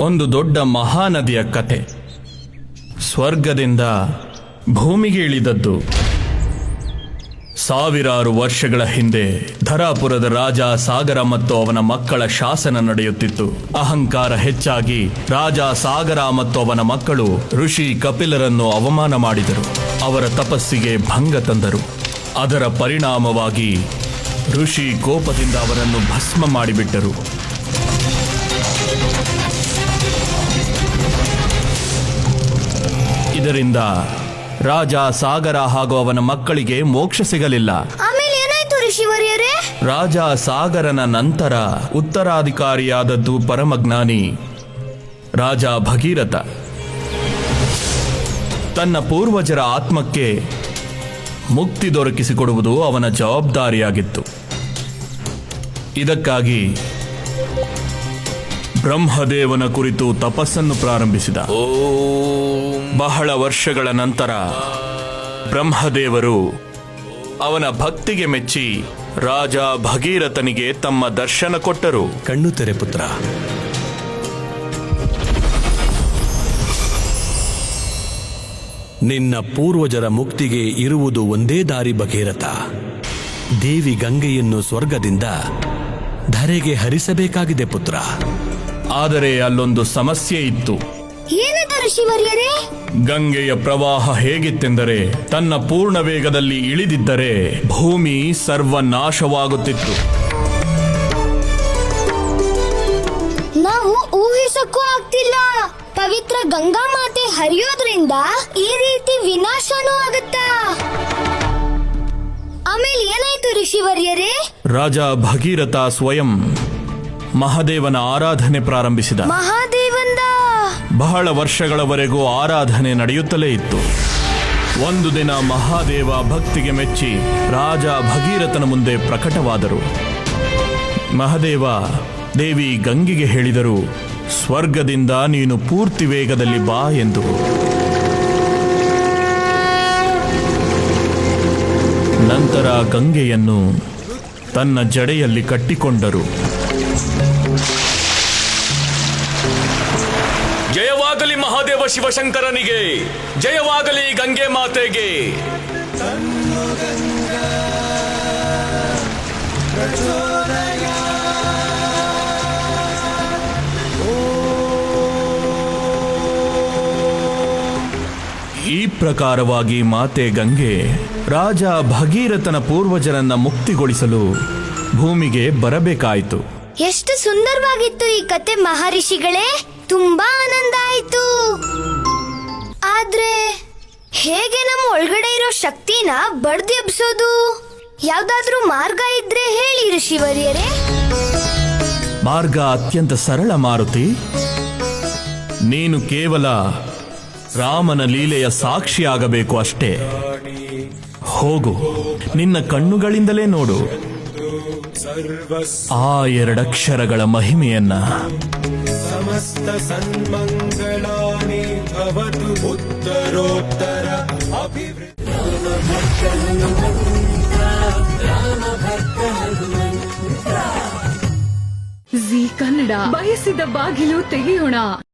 ಒಂದು ದೊಡ್ಡ ಮಹಾನದಿಯ ಕತೆ. ಸ್ವರ್ಗದಿಂದ ಭೂಮಿಗೆ ಇಳಿದದ್ದು. ಸಾವಿರಾರು ವರ್ಷಗಳ ಹಿಂದೆ ಧರಾಪುರದ ರಾಜ ಸಾಗರ ಮತ್ತು ಅವನ ಮಕ್ಕಳ ಶಾಸನ ನಡೆಯುತ್ತಿತ್ತು. ಅಹಂಕಾರ ಹೆಚ್ಚಾಗಿ ರಾಜ ಸಾಗರ ಮತ್ತು ಅವನ ಮಕ್ಕಳು ಋಷಿ ಕಪಿಲರನ್ನು ಅವಮಾನ ಮಾಡಿದರು. ಅವರ ತಪಸ್ಸಿಗೆ ಭಂಗ ತಂದರು. ಅದರ ಪರಿಣಾಮವಾಗಿ ಋಷಿ ಕೋಪದಿಂದ ಅವರನ್ನು ಭಸ್ಮ ಮಾಡಿಬಿಟ್ಟರು. ಇದರಿಂದ ರಾಜ ಸಾಗರ ಹಾಗೂ ಅವನ ಮಕ್ಕಳಿಗೆ ಮೋಕ್ಷ ಸಿಗಲಿಲ್ಲ. ಆಮೇಲೆ ಏನಾಯ್ತು ಋಷಿವರ್ಯರೇ ರಾಜ ಸಾಗರನ ನಂತರ ಉತ್ತರಾಧಿಕಾರಿಯಾದದ್ದು ಪರಮಜ್ಞಾನಿ ರಾಜ ಭಗೀರಥ. ತನ್ನ ಪೂರ್ವಜರ ಆತ್ಮಕ್ಕೆ ಮುಕ್ತಿ ದೊರಕಿಸಿಕೊಡುವುದು ಅವನ ಜವಾಬ್ದಾರಿಯಾಗಿತ್ತು. ಇದಕ್ಕಾಗಿ ಬ್ರಹ್ಮದೇವನ ಕುರಿತು ತಪಸ್ಸನ್ನು ಪ್ರಾರಂಭಿಸಿದ. ಬಹಳ ವರ್ಷಗಳ ನಂತರ ಬ್ರಹ್ಮದೇವರು ಅವನ ಭಕ್ತಿಗೆ ಮೆಚ್ಚಿ ರಾಜ ಭಗೀರಥನಿಗೆ ತಮ್ಮ ದರ್ಶನ ಕೊಟ್ಟರು. ಕಣ್ಣು ತೆರೆ ಪುತ್ರ. ನಿನ್ನ ಪೂರ್ವಜರ ಮುಕ್ತಿಗೆ ಇರುವುದು ಒಂದೇ ದಾರಿ ಭಗೀರಥ. ದೇವಿ ಗಂಗೆಯನ್ನು ಸ್ವರ್ಗದಿಂದ ಧರೆಗೆ ಹರಿಸಬೇಕಾಗಿದೆ ಪುತ್ರ. ಆದರೆ ಅಲ್ಲೊಂದು ಸಮಸ್ಯೆ ಇತ್ತು. ಏನದು ಋಷಿವರ್ಯರೇ ಗಂಗೆಯ ಪ್ರವಾಹ ಹೇಗಿತ್ತೆಂದರೆ ತನ್ನ ಪೂರ್ಣ ವೇಗದಲ್ಲಿ ಇಳಿದಿದ್ದರೆ ಭೂಮಿ ಸರ್ವನಾಶವಾಗುತ್ತಿತ್ತು. ನಾವು ಊಹಿಸಕ್ಕೂ ಆಗ್ತಿಲ್ಲ. ಪವಿತ್ರ ಗಂಗಾ ಮಾತೆ ಹರಿಯೋದ್ರಿಂದ ಈ ರೀತಿ ವಿನಾಶನೂ ಆಗುತ್ತಾ? ಆಮೇಲೆ ಏನಾಯ್ತು ಋಷಿವರ್ಯರೇ? ರಾಜ ಭಗೀರಥ ಸ್ವಯಂ ಮಹಾದೇವನ ಆರಾಧನೆ ಪ್ರಾರಂಭಿಸಿದ. ಮಹಾದೇವಂದ! ಬಹಳ ವರ್ಷಗಳವರೆಗೂ ಆರಾಧನೆ ನಡೆಯುತ್ತಲೇ ಇತ್ತು. ಒಂದು ದಿನ ಮಹಾದೇವ ಭಕ್ತಿಗೆ ಮೆಚ್ಚಿ ರಾಜ ಭಗೀರಥನ ಮುಂದೆ ಪ್ರಕಟವಾದರು. ಮಹಾದೇವ ದೇವಿ ಗಂಗಿಗೆ ಹೇಳಿದರು ಸ್ವರ್ಗದಿಂದ ನೀನು ಪೂರ್ತಿ ವೇಗದಲ್ಲಿ ಬಾ ಎಂದು. ನಂತರ ಗಂಗೆಯನ್ನು ತನ್ನ ಜಡೆಯಲ್ಲಿ ಕಟ್ಟಿಕೊಂಡರು. ಶಿವಶಂಕರನಿಗೆ. ಜಯವಾಗಲಿ ಗಂಗೆ ಮಾತೆಗೆ. ಈ ಪ್ರಕಾರವಾಗಿ ಮಾತೆ ಗಂಗೆ ರಾಜ ಭಗೀರಥನ ಪೂರ್ವಜರನ್ನ ಮುಕ್ತಿಗೊಳಿಸಲು ಭೂಮಿಗೆ ಬರಬೇಕಾಯಿತು. ಎಷ್ಟು ಸುಂದರವಾಗಿತ್ತು ಈ ಕತೆ ಮಹರ್ಷಿಗಳೇ. ತುಂಬಾ ಆನಂದ ಆಯ್ತು. ಆದ್ರೆ ಹೇಗೆ ನಮ್ಮ ಒಳಗಡೆ ಇರೋ ಶಕ್ತಿನ ಬಡ್ದು ಎಬ್ಸೋದು ಯಾವ್ದಾದ್ರೂ ಮಾರ್ಗ ಇದ್ರೆ ಹೇಳಿ ಋಷಿವರ್ಯರೇ. ಮಾರ್ಗ ಅತ್ಯಂತ ಸರಳ ಮಾರುತಿ. ನೀನು ಕೇವಲ ರಾಮನ ಲೀಲೆಯ ಸಾಕ್ಷಿಯಾಗಬೇಕು ಅಷ್ಟೇ. ಹೋಗು, ನಿನ್ನ ಕಣ್ಣುಗಳಿಂದಲೇ ನೋಡು. ಆ ಎರಡಕ್ಷರಗಳ ಮಹಿಮೆಯನ್ನ ಸಮಸ್ತ ಸನ್ಮಂಗಳಾನಿ ಭವತು ಉತ್ತರೋತ್ತರ ಜಿ ಕನ್ನಡ ಬಯಸಿದ ಬಾಗಿಲು ತೆಗೆಯೋಣ.